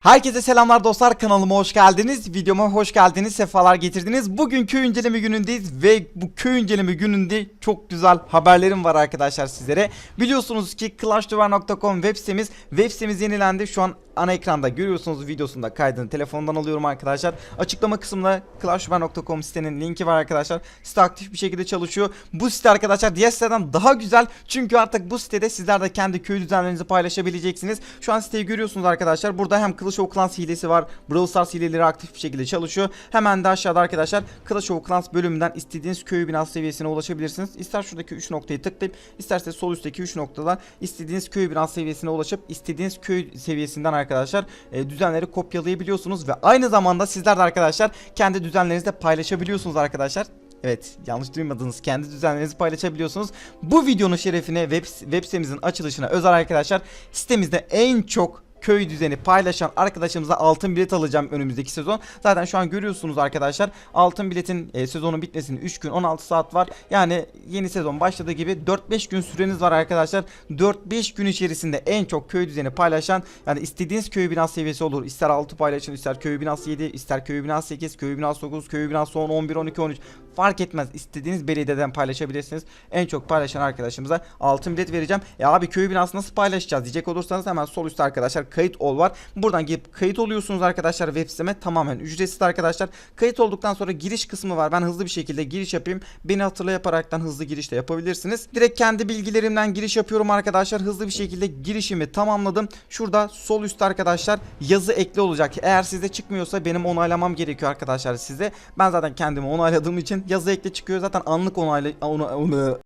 Herkese selamlar dostlar kanalıma hoş geldiniz. Videoma hoş geldiniz sefalar getirdiniz. Bugün köy inceleme günündeyiz ve bu köy inceleme gününde çok güzel haberlerim var arkadaşlar sizlere. Biliyorsunuz ki clashduvar.com web sitemiz web sitemiz yenilendi. Şu an ana ekranda görüyorsunuz. Videosunda kaydını telefondan alıyorum arkadaşlar. Açıklama kısmında clashduvar.com sitenin linki var arkadaşlar. Site aktif bir şekilde çalışıyor. Bu site arkadaşlar diğer siteden daha güzel. Çünkü artık bu sitede sizler de kendi köy düzenlerinizi paylaşabileceksiniz. Şu an siteyi görüyorsunuz arkadaşlar. Burada hem Clash of Clans hilesi var. Brawl Stars hileleri aktif bir şekilde çalışıyor. Hemen de aşağıda arkadaşlar Clash of Clans bölümünden istediğiniz köy binası seviyesine ulaşabilirsiniz. İster şuradaki 3 noktayı tıklayıp isterseniz sol üstteki 3 noktadan istediğiniz köy binası seviyesine ulaşıp istediğiniz köy seviyesinden arkadaşlar e, düzenleri kopyalayabiliyorsunuz ve aynı zamanda sizler de arkadaşlar kendi düzenlerinizi de paylaşabiliyorsunuz arkadaşlar. Evet yanlış duymadınız kendi düzenlerinizi paylaşabiliyorsunuz. Bu videonun şerefine web, web sitemizin açılışına özel arkadaşlar sitemizde en çok köy düzeni paylaşan arkadaşımıza altın bilet alacağım önümüzdeki sezon. Zaten şu an görüyorsunuz arkadaşlar altın biletin e, sezonun bitmesine 3 gün 16 saat var. Yani yeni sezon başladığı gibi 4-5 gün süreniz var arkadaşlar. 4-5 gün içerisinde en çok köy düzeni paylaşan yani istediğiniz köy binası seviyesi olur. İster 6 paylaşın ister köy binası 7 ister köy binası 8 köy binası 9 köy binası 10 11 12 13 fark etmez. İstediğiniz belediyeden paylaşabilirsiniz. En çok paylaşan arkadaşımıza altın bilet vereceğim. E abi köy binası nasıl paylaşacağız diyecek olursanız hemen sol üstte arkadaşlar kayıt ol var. Buradan gelip kayıt oluyorsunuz arkadaşlar web siteme tamamen ücretsiz arkadaşlar. Kayıt olduktan sonra giriş kısmı var. Ben hızlı bir şekilde giriş yapayım. Beni hatırla yaparaktan hızlı giriş de yapabilirsiniz. Direkt kendi bilgilerimden giriş yapıyorum arkadaşlar. Hızlı bir şekilde girişimi tamamladım. Şurada sol üstte arkadaşlar yazı ekli olacak. Eğer sizde çıkmıyorsa benim onaylamam gerekiyor arkadaşlar size. Ben zaten kendimi onayladığım için yazı ekle çıkıyor. Zaten anlık onayla ona, ona,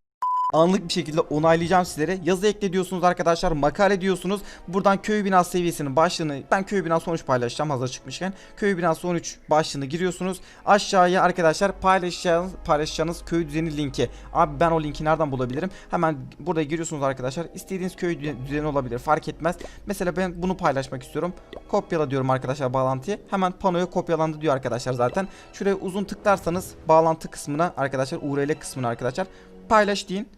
anlık bir şekilde onaylayacağım sizlere. Yazı ekle diyorsunuz arkadaşlar. Makale diyorsunuz. Buradan köy binası seviyesinin başlığını ben köy binası 13 paylaşacağım hazır çıkmışken. Köy binası 13 başlığını giriyorsunuz. Aşağıya arkadaşlar paylaşacağınız paylaşacağınız köy düzeni linki. Abi ben o linki nereden bulabilirim? Hemen burada giriyorsunuz arkadaşlar. İstediğiniz köy düze- düzeni olabilir. Fark etmez. Mesela ben bunu paylaşmak istiyorum. Kopyala diyorum arkadaşlar bağlantıyı. Hemen panoya kopyalandı diyor arkadaşlar zaten. Şuraya uzun tıklarsanız bağlantı kısmına arkadaşlar URL kısmına arkadaşlar paylaş deyin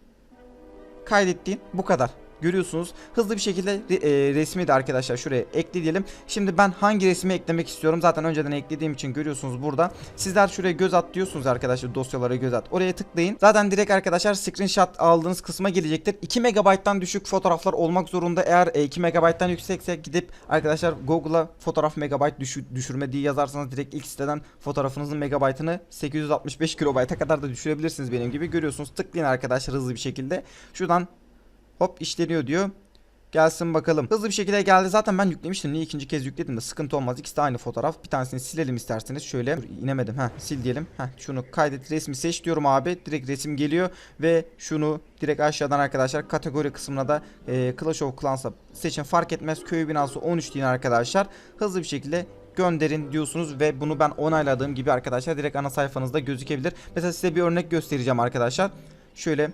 kaydettiğin bu kadar. Görüyorsunuz hızlı bir şekilde e, resmi de arkadaşlar şuraya ekle diyelim. Şimdi ben hangi resmi eklemek istiyorum zaten önceden eklediğim için görüyorsunuz burada. Sizler şuraya göz at diyorsunuz arkadaşlar dosyalara göz at. Oraya tıklayın. Zaten direkt arkadaşlar screenshot aldığınız kısma gelecektir. 2 megabayttan düşük fotoğraflar olmak zorunda. Eğer e, 2 megabayttan yüksekse gidip arkadaşlar Google'a fotoğraf megabayt düşü- düşürme diye yazarsanız direkt ilk siteden fotoğrafınızın megabaytını 865 kilobayta kadar da düşürebilirsiniz benim gibi. Görüyorsunuz tıklayın arkadaşlar hızlı bir şekilde. Şuradan Hop işleniyor diyor. Gelsin bakalım. Hızlı bir şekilde geldi. Zaten ben yüklemiştim. Niye ikinci kez yükledim de sıkıntı olmaz. İkisi de aynı fotoğraf. Bir tanesini silelim isterseniz. Şöyle Dur, inemedim. Heh, sil diyelim. Heh, şunu kaydet resmi seç diyorum abi. Direkt resim geliyor ve şunu direkt aşağıdan arkadaşlar kategori kısmına da e, Clash of Clans'a seçin. Fark etmez. Köy binası 13 deyin arkadaşlar. Hızlı bir şekilde gönderin diyorsunuz ve bunu ben onayladığım gibi arkadaşlar direkt ana sayfanızda gözükebilir. Mesela size bir örnek göstereceğim arkadaşlar. Şöyle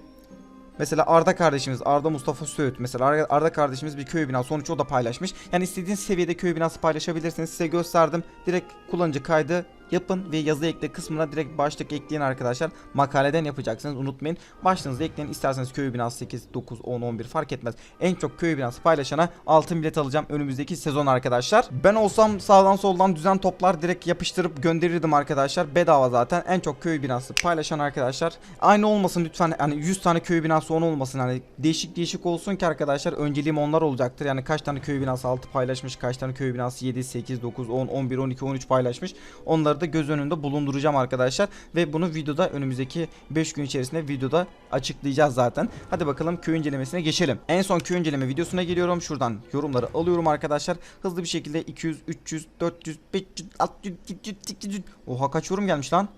Mesela Arda kardeşimiz Arda Mustafa Söğüt mesela Arda, kardeşimiz bir köy binası sonuç o da paylaşmış. Yani istediğiniz seviyede köy binası paylaşabilirsiniz. Size gösterdim. Direkt kullanıcı kaydı yapın ve yazı ekle kısmına direkt başlık ekleyin arkadaşlar. Makaleden yapacaksınız unutmayın. Başlığınızı ekleyin. İsterseniz köy binası 8, 9, 10, 11 fark etmez. En çok köy binası paylaşana altın bilet alacağım önümüzdeki sezon arkadaşlar. Ben olsam sağdan soldan düzen toplar direkt yapıştırıp gönderirdim arkadaşlar. Bedava zaten. En çok köy binası paylaşan arkadaşlar. Aynı olmasın lütfen. Yani 100 tane köy binası 10 olmasın. Yani değişik değişik olsun ki arkadaşlar önceliğim onlar olacaktır. Yani kaç tane köy binası 6 paylaşmış, kaç tane köy binası 7, 8, 9, 10, 11, 12, 13 paylaşmış. Onları da göz önünde bulunduracağım arkadaşlar. Ve bunu videoda önümüzdeki 5 gün içerisinde videoda açıklayacağız zaten. Hadi bakalım köy incelemesine geçelim. En son köy inceleme videosuna geliyorum. Şuradan yorumları alıyorum arkadaşlar. Hızlı bir şekilde 200, 300, 400, 500, 600, 700, 800. Oha kaç yorum gelmiş lan?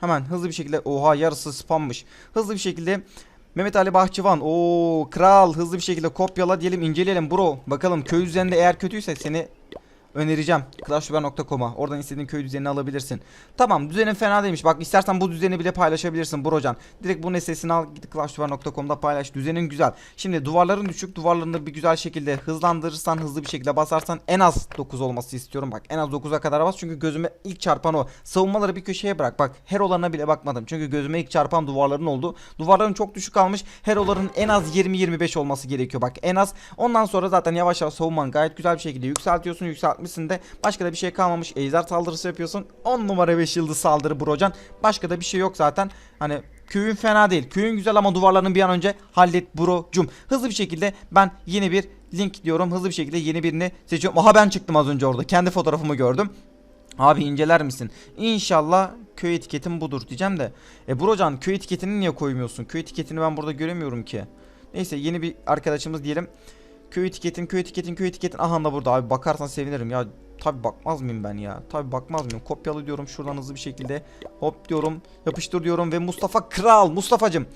Hemen hızlı bir şekilde oha yarısı spammış. Hızlı bir şekilde Mehmet Ali Bahçıvan o kral hızlı bir şekilde kopyala diyelim inceleyelim bro. Bakalım köy üzerinde eğer kötüyse seni önereceğim. Clashroyale.com'a. Oradan istediğin köy düzenini alabilirsin. Tamam düzenin fena değilmiş. Bak istersen bu düzeni bile paylaşabilirsin Brocan. Direkt bunun sesini al git Clashroyale.com'da paylaş. Düzenin güzel. Şimdi duvarların düşük. Duvarlarını bir güzel şekilde hızlandırırsan hızlı bir şekilde basarsan en az 9 olması istiyorum. Bak en az 9'a kadar bas. Çünkü gözüme ilk çarpan o. Savunmaları bir köşeye bırak. Bak her olana bile bakmadım. Çünkü gözüme ilk çarpan duvarların oldu. Duvarların çok düşük kalmış. Her oların en az 20-25 olması gerekiyor. Bak en az. Ondan sonra zaten yavaş yavaş savunmanı gayet güzel bir şekilde yükseltiyorsun. Yükseltme yükseltmişsin de başka da bir şey kalmamış. Ejder saldırısı yapıyorsun. 10 numara 5 yıldız saldırı Brocan. Başka da bir şey yok zaten. Hani köyün fena değil. Köyün güzel ama duvarlarını bir an önce hallet Brocum. Hızlı bir şekilde ben yeni bir link diyorum. Hızlı bir şekilde yeni birini seçiyorum. Aha ben çıktım az önce orada. Kendi fotoğrafımı gördüm. Abi inceler misin? İnşallah köy etiketim budur diyeceğim de. E Brocan köy etiketini niye koymuyorsun? Köy etiketini ben burada göremiyorum ki. Neyse yeni bir arkadaşımız diyelim. Köy etiketin, köy etiketin, köy etiketin. Aha da burada abi bakarsan sevinirim ya. Tabi bakmaz mıyım ben ya? Tabi bakmaz mıyım? Kopyalı diyorum şuradan hızlı bir şekilde. Hop diyorum. Yapıştır diyorum ve Mustafa Kral. Mustafa'cım.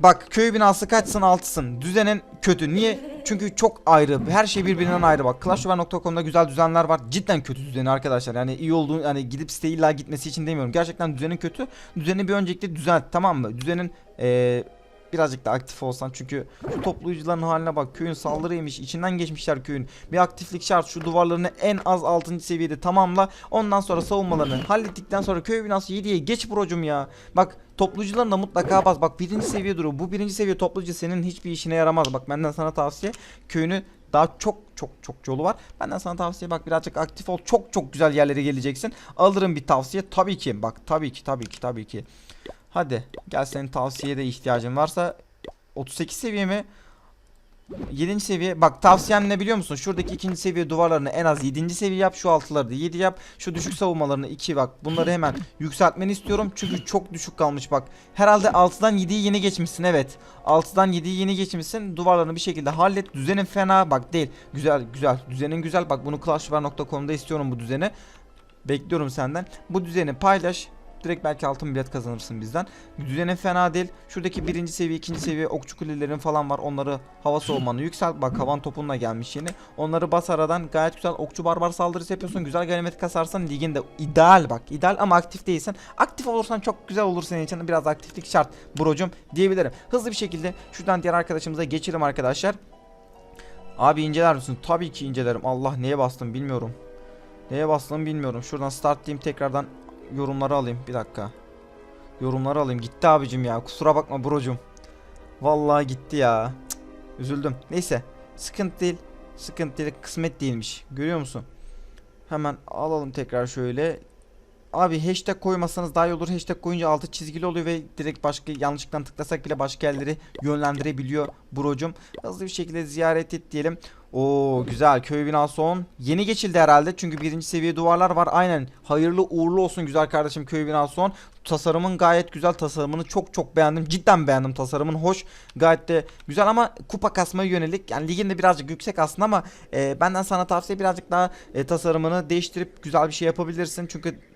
Bak köy binası kaçsın altısın. Düzenin kötü. Niye? Çünkü çok ayrı. Her şey birbirinden ayrı bak. ClashRoyale.com'da güzel düzenler var. Cidden kötü düzeni arkadaşlar. Yani iyi olduğunu yani gidip siteye illa gitmesi için demiyorum. Gerçekten düzenin kötü. Düzeni bir öncelikle düzelt tamam mı? Düzenin eee birazcık da aktif olsan çünkü şu toplayıcıların haline bak köyün saldırıymış içinden geçmişler köyün bir aktiflik şart şu duvarlarını en az 6. seviyede tamamla ondan sonra savunmalarını hallettikten sonra köy binası 7'ye geç brocum ya bak toplayıcılarına mutlaka bas bak birinci seviye duruyor bu birinci seviye toplayıcı senin hiçbir işine yaramaz bak benden sana tavsiye köyünü daha çok çok çok yolu var. Benden sana tavsiye bak birazcık aktif ol. Çok çok güzel yerlere geleceksin. Alırım bir tavsiye. Tabii ki bak tabii ki tabii ki tabii ki. Hadi gel senin tavsiyeye de ihtiyacın varsa 38 seviye mi? 7. seviye bak tavsiyem ne biliyor musun? Şuradaki ikinci seviye duvarlarını en az 7. seviye yap. Şu altıları da 7 yap. Şu düşük savunmalarını 2 bak. Bunları hemen yükseltmeni istiyorum. Çünkü çok düşük kalmış bak. Herhalde 6'dan 7'yi yeni geçmişsin evet. 6'dan 7'yi yeni geçmişsin. Duvarlarını bir şekilde hallet. Düzenin fena bak değil. Güzel güzel. Düzenin güzel. Bak bunu clashbar.com'da istiyorum bu düzeni. Bekliyorum senden. Bu düzeni paylaş. Direkt belki altın bilet kazanırsın bizden. Düzeni fena değil. Şuradaki birinci seviye, ikinci seviye okçu kulelerin falan var. Onları hava soğumanı yükselt. Bak havan topunla gelmiş yeni. Onları bas aradan gayet güzel okçu barbar saldırısı yapıyorsun. Güzel ganimet kasarsan liginde ideal bak. ideal ama aktif değilsen. Aktif olursan çok güzel olur senin için. Biraz aktiflik şart brocum diyebilirim. Hızlı bir şekilde şuradan diğer arkadaşımıza geçelim arkadaşlar. Abi inceler misin? Tabii ki incelerim. Allah neye bastım bilmiyorum. Neye bastım bilmiyorum. Şuradan start diyeyim tekrardan yorumları alayım. Bir dakika. Yorumları alayım. Gitti abicim ya. Kusura bakma brocum. Vallahi gitti ya. Cık, üzüldüm. Neyse. Sıkıntı değil. Sıkıntı değil. Kısmet değilmiş. Görüyor musun? Hemen alalım tekrar şöyle. Abi hashtag koymasanız daha iyi olur. Hashtag koyunca altı çizgili oluyor ve direkt başka yanlışlıkla tıklasak bile başka yerleri yönlendirebiliyor brocum. Hızlı bir şekilde ziyaret et diyelim. Oo güzel köy binası 10. Yeni geçildi herhalde çünkü birinci seviye duvarlar var. Aynen hayırlı uğurlu olsun güzel kardeşim köy binası 10. Tasarımın gayet güzel tasarımını çok çok beğendim. Cidden beğendim tasarımın hoş. Gayet de güzel ama kupa kasmaya yönelik. Yani liginde birazcık yüksek aslında ama e, benden sana tavsiye birazcık daha e, tasarımını değiştirip güzel bir şey yapabilirsin. Çünkü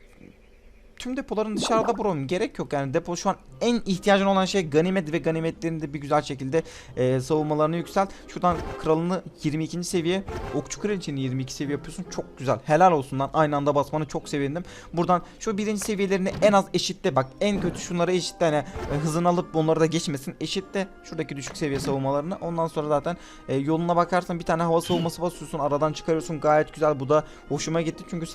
tüm depoların dışarıda brom gerek yok. Yani depo şu an en ihtiyacın olan şey ganimet ve ganimetlerini de bir güzel şekilde e, savunmalarını yükselt. Şuradan kralını 22. seviye okçu kraliçeni 22 seviye yapıyorsun. Çok güzel. Helal olsun lan. Aynı anda basmanı çok sevindim. Buradan şu birinci seviyelerini en az eşitle bak en kötü şunları eşitle hani e, hızını alıp bunları da geçmesin. Eşitle şuradaki düşük seviye savunmalarını. Ondan sonra zaten e, yoluna bakarsan bir tane hava savunması basıyorsun. Aradan çıkarıyorsun. Gayet güzel. Bu da hoşuma gitti. Çünkü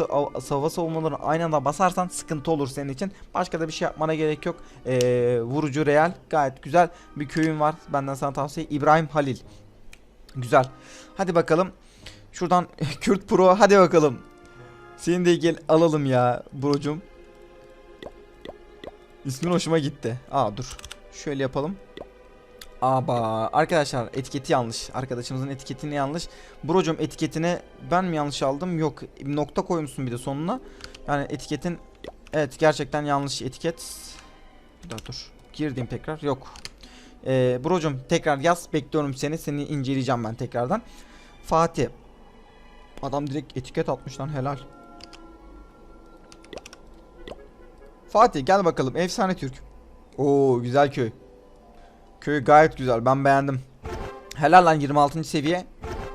hava savunmalarını aynı anda basarsan sıkıntı olur senin için. Başka da bir şey yapmana gerek yok. Ee, vurucu real gayet güzel bir köyün var. Benden sana tavsiye İbrahim Halil. Güzel. Hadi bakalım. Şuradan Kürt Pro hadi bakalım. Seni de gel alalım ya brocum. İsmin hoşuma gitti. Aa dur. Şöyle yapalım. Aba arkadaşlar etiketi yanlış. Arkadaşımızın etiketini yanlış. Brocum etiketini ben mi yanlış aldım? Yok. Nokta koymuşsun bir de sonuna. Yani etiketin Evet gerçekten yanlış etiket. Bir dakika dur. Girdim tekrar. Yok. Ee, brocum tekrar yaz. Bekliyorum seni. Seni inceleyeceğim ben tekrardan. Fatih. Adam direkt etiket atmış lan helal. Fatih gel bakalım. Efsane Türk. Oo güzel köy. Köy gayet güzel. Ben beğendim. Helal lan 26. seviye.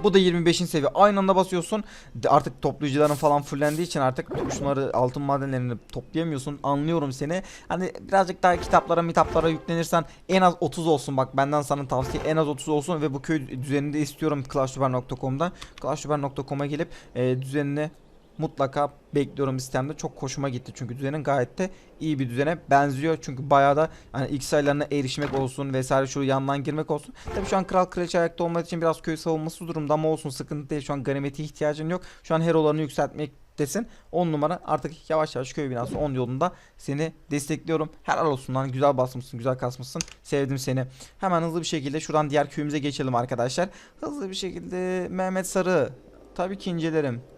Bu da 25. seviye. Aynı anda basıyorsun. De- Artık toplayıcıların falan fullendiği için artık şunları altın madenlerini toplayamıyorsun. Anlıyorum seni. Hani birazcık daha kitaplara mitaplara yüklenirsen en az 30 olsun. Bak benden sana tavsiye en az 30 olsun ve bu köy düzeninde istiyorum clashduber.com'da. clashduber.com'a gelip e, düzenini mutlaka bekliyorum sistemde. Çok hoşuma gitti çünkü düzenin gayet de iyi bir düzene benziyor. Çünkü bayağı da hani ilk sayılarına erişmek olsun vesaire şu yandan girmek olsun. Tabii şu an kral kraliçe ayakta olmak için biraz köy savunması durumda ama olsun sıkıntı değil. Şu an ganimete ihtiyacın yok. Şu an herolarını yükseltmektesin. 10 numara artık yavaş yavaş köy binası 10 yolunda seni destekliyorum. Helal olsun lan güzel basmışsın güzel kasmışsın. Sevdim seni. Hemen hızlı bir şekilde şuradan diğer köyümüze geçelim arkadaşlar. Hızlı bir şekilde Mehmet Sarı. Tabii ki incelerim.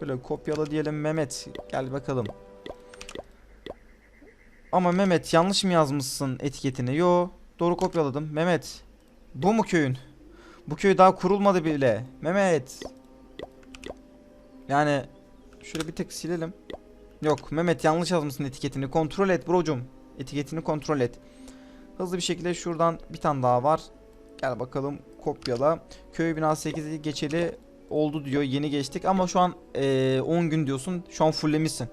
Şöyle kopyala diyelim Mehmet. Gel bakalım. Ama Mehmet yanlış mı yazmışsın etiketini? Yo doğru kopyaladım. Mehmet bu mu köyün? Bu köy daha kurulmadı bile. Mehmet. Yani şöyle bir tek silelim. Yok Mehmet yanlış yazmışsın etiketini. Kontrol et brocum. Etiketini kontrol et. Hızlı bir şekilde şuradan bir tane daha var. Gel bakalım kopyala. Köy binası 8'i geçeli oldu diyor. Yeni geçtik ama şu an eee, 10 gün diyorsun. Şu an fulllemişsin.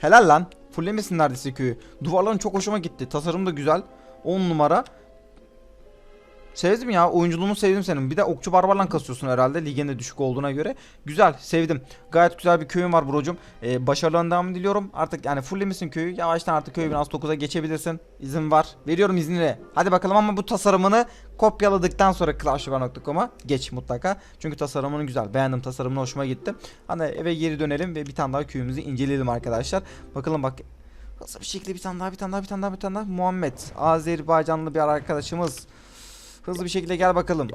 Helal lan. Fulllemişsin neredeyse köyü. Duvarların çok hoşuma gitti. Tasarım da güzel. 10 numara. Sevdim ya. Oyunculuğunu sevdim senin. Bir de okçu barbarla kasıyorsun herhalde. Ligin de düşük olduğuna göre. Güzel. Sevdim. Gayet güzel bir köyün var brocum. Ee, başarılarını devam diliyorum. Artık yani fulllemişsin köyü. Yavaştan artık köyü biraz 9'a geçebilirsin. İzin var. Veriyorum iznini. Hadi bakalım ama bu tasarımını kopyaladıktan sonra clashriver.com'a geç mutlaka. Çünkü tasarımını güzel. Beğendim tasarımını hoşuma gitti. Hani eve geri dönelim ve bir tane daha köyümüzü inceleyelim arkadaşlar. Bakalım bak Hızlı bir şekilde bir tane daha bir tane daha bir tane daha bir tane daha Muhammed Azerbaycanlı bir arkadaşımız Hızlı bir şekilde gel bakalım.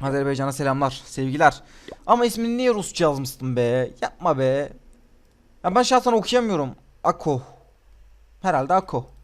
Azerbaycan'a selamlar sevgiler. Ama ismini niye Rusça yazmıştın be? Yapma be. Ya Ben şahsen okuyamıyorum. Ako. Herhalde Ako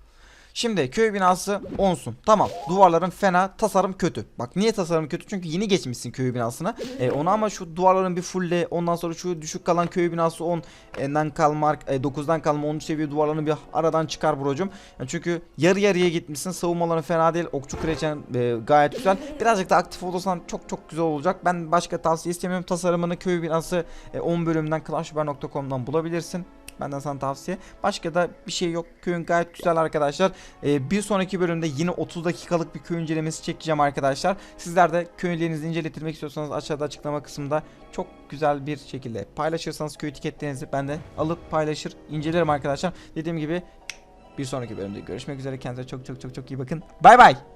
Şimdi köy binası onsun. Tamam. Duvarların fena, tasarım kötü. Bak niye tasarım kötü? Çünkü yeni geçmişsin köy binasına. E, onu ama şu duvarların bir fulle, ondan sonra şu düşük kalan köy binası 10'dan kalma, e, 9'dan kalma 10. seviye duvarlarını bir aradan çıkar brocum. Yani çünkü yarı yarıya gitmişsin. Savunmaların fena değil. Okçu kreçen e, gayet güzel. Birazcık da aktif olursan çok çok güzel olacak. Ben başka tavsiye istemiyorum. Tasarımını köy binası e, 10 bölümden clashbar.com'dan bulabilirsin. Benden sana tavsiye. Başka da bir şey yok. Köyün gayet güzel arkadaşlar. Ee, bir sonraki bölümde yine 30 dakikalık bir köy incelemesi çekeceğim arkadaşlar. Sizler de köylerinizi inceletirmek istiyorsanız aşağıda açıklama kısmında çok güzel bir şekilde paylaşırsanız köy etiketlerinizi ben de alıp paylaşır incelerim arkadaşlar. Dediğim gibi bir sonraki bölümde görüşmek üzere. Kendinize çok çok çok çok iyi bakın. Bay bay.